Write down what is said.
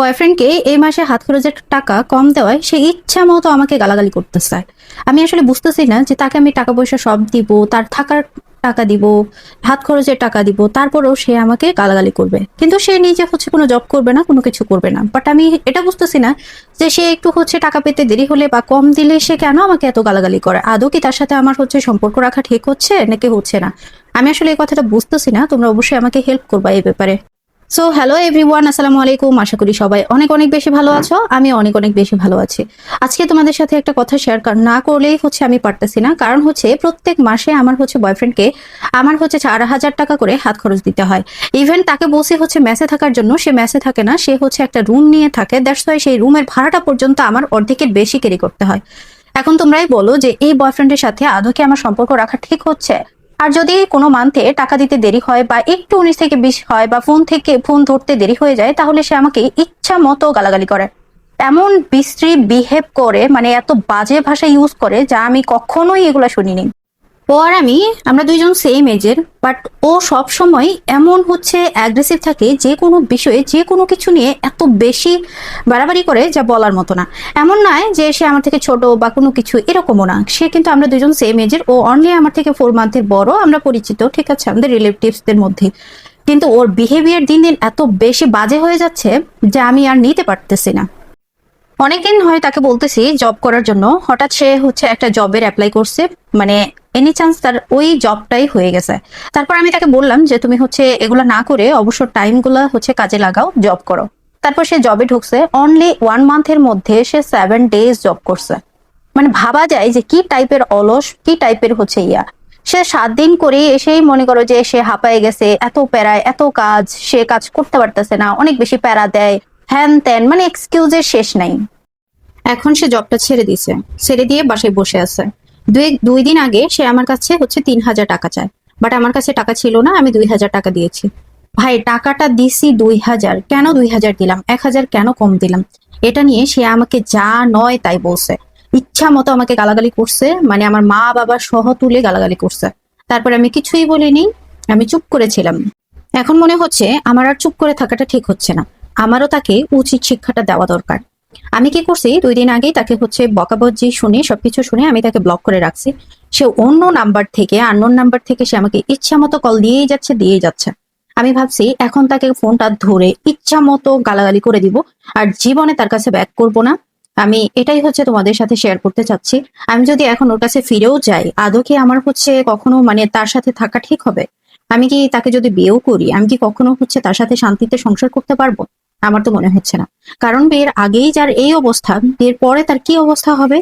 বয়ফ্রেন্ডকে এই মাসে হাত খরচের টাকা কম দেওয়ায় সে ইচ্ছা মতো আমাকে গালাগালি করতেছে। আমি আসলে বুঝতেছি না যে তাকে আমি টাকা পয়সা সব দিব, তার থাকার টাকা দিব, হাত খরচের টাকা দিব, তারপরেও সে আমাকে গালাগালি করবে। কিন্তু সে নিজে হচ্ছে কোনো জব করবে না, কোনো কিছু করবে না। বাট আমি এটা বুঝতেছি না যে সে একটু হচ্ছে টাকা পেতে দেরি হলে বা কম দিলে সে কেন আমাকে এত গালাগালি করে? আদৌ কি তার সাথে আমার হচ্ছে সম্পর্ক রাখা ঠিক হচ্ছে নাকি হচ্ছে না? আমি আসলে এই কথাটা বুঝতেছি না, তোমরা অবশ্যই আমাকে হেল্প করবা এই ব্যাপারে। সো হ্যালো এভরিওয়ান আসসালামু আলাইকুম। আশা করি সবাই অনেক অনেক বেশি ভালো আছো। আমি অনেক অনেক বেশি ভালো আছি। আজকে তোমাদের সাথে একটা কথা শেয়ার না করলেই হচ্ছে আমি পারতেছি না। কারণ হচ্ছে প্রত্যেক মাসে আমার হচ্ছে বয়ফ্রেন্ডকে আমার হচ্ছে চার হাজার টাকা করে হাত খরচ দিতে হয়। ইভেন তাকে বসে হচ্ছে মেসে থাকার জন্য, সে মেসে থাকে না। সে হচ্ছে একটা রুম নিয়ে থাকে। দ্যাটস ওয়াই সেই রুমের ভাড়াটা পর্যন্ত আমার অর্ধেকের বেশি ক্যারি করতে হয়। এখন তোমরাই বলো যে এই বয়ফ্রেন্ডের সাথে আদৌ কি আমার সম্পর্ক রাখা ঠিক হচ্ছে? আর যদি কোনো মান্থে টাকা দিতে দেরি হয় বা একটু উনিশ থেকে বিশ হয় বা ফোন থেকে ফোন ধরতে দেরি হয়ে যায়, তাহলে সে আমাকে ইচ্ছা মতো গালাগালি করে। এমন বিশ্রী বিহেভ করে মানে এত বাজে ভাষা ইউজ করে যা আমি কখনোই এগুলো শুনিনি। ও আর আমি, আমরা দুইজন সেম এজের বাট ও সব সময় এমন হচ্ছে অ্যাগ্রেসিভ থাকে যে কোনো বিষয়ে, যে কোনো কিছু নিয়ে এত বেশি বাড়াবাড়ি করে যা বলার মতো না। এমন নয় যে সে আমার থেকে ছোট বা কোনো কিছু এরকমও না। সে কিন্তু আমরা দুজন সেম এজের ও অনলি আমার থেকে ফোর মান্থের বড়, আমরা পরিচিত, ঠিক আছে, আমাদের রিলেটিভসদের মধ্যে। কিন্তু ওর বিহেভিয়ার দিন দিন এত বেশি বাজে হয়ে যাচ্ছে যে আমি আর নিতে পারতেছি না। অনেকদিন হয় তাকে বলতেছি জব করার জন্য। হঠাৎ সে হচ্ছে একটা জবের অ্যাপ্লাই করছে মানে এনি চান্স তার ওই জবটাই হয়ে গেছে। তারপর আমি তাকে বললাম যে, তুমি হচ্ছে এগুলো না করে অবশ্য টাইমগুলো হচ্ছে কাজে লাগাও জব করো। তারপর সে জবে ঢুকছে। অনলি ওয়ান মান্থের মধ্যে সে সেভেন ডেজ জব করছে। মানে ভাবা যায় যে, কি টাইপের অলস, কি টাইপের হচ্ছে ইয়া। সে সাত দিন করে এসেই মনে করো যে, সে হাঁপায়ে গেছে, এত প্যারায়, এত কাজ, সে কাজ করতে পারতেছে না, অনেক বেশি প্যারা দেয়, হ্যান ত্যান মানে এক্সকিউজের শেষ নাই। এখন সে জবটা ছেড়ে দিছে ছেড়ে দিয়ে বাসায় বসে আছে। দুই দুই দিন আগে সে আমার কাছে হচ্ছে তিন হাজার টাকা চায়। বাট আমার কাছে টাকা ছিল না, আমি দুই হাজার টাকা দিয়েছি। ভাই, টাকাটা দিছি দুই হাজার। কেন দুই হাজার দিলাম? এক হাজার কেন কম দিলাম? এটা নিয়ে সে আমাকে যা নয় তাই বলছে। ইচ্ছা মতো আমাকে গালাগালি করছে মানে আমার মা বাবা সহ তুলে গালাগালি করছে। তারপরে আমি কিছুই বলিনি, আমি চুপ করেছিলাম। এখন মনে হচ্ছে আমার আর চুপ করে থাকাটা ঠিক হচ্ছে না। আমারও তাকে উচিত শিক্ষাটা দেওয়া দরকার। আমি কি করছি? দুই দিন আগেই তাকে হচ্ছে বকাবজি শুনে, সবকিছু শুনে আমি তাকে ব্লক করে রাখছি। সে অন্য নাম্বার থেকে আননোন নাম্বার থেকে সে আমাকে ইচ্ছা মতো কল দিয়েই যাচ্ছে দিয়েই যাচ্ছে। আমি ভাবছি, এখন তাকে ফোনটা ধরে ইচ্ছা মতো গালাগালি করে দিব, আর জীবনে তার কাছে ব্যাক করব না। আমি এটাই হচ্ছে তোমাদের সাথে শেয়ার করতে চাচ্ছি। আমি যদি এখন ওর কাছে ফিরেও যাই, আদৌ কি আমার হচ্ছে কখনো মানে তার সাথে থাকা ঠিক হবে? আমি কি তাকে যদি বিয়েও করি, আমি কি কখনো হচ্ছে তার সাথে শান্তিতে সংসার করতে পারব? আমার তো মনে হচ্ছে না। কারণ বিয়ের আগেই যার এই অবস্থা, বিয়ের পরে তার কি অবস্থা হবে?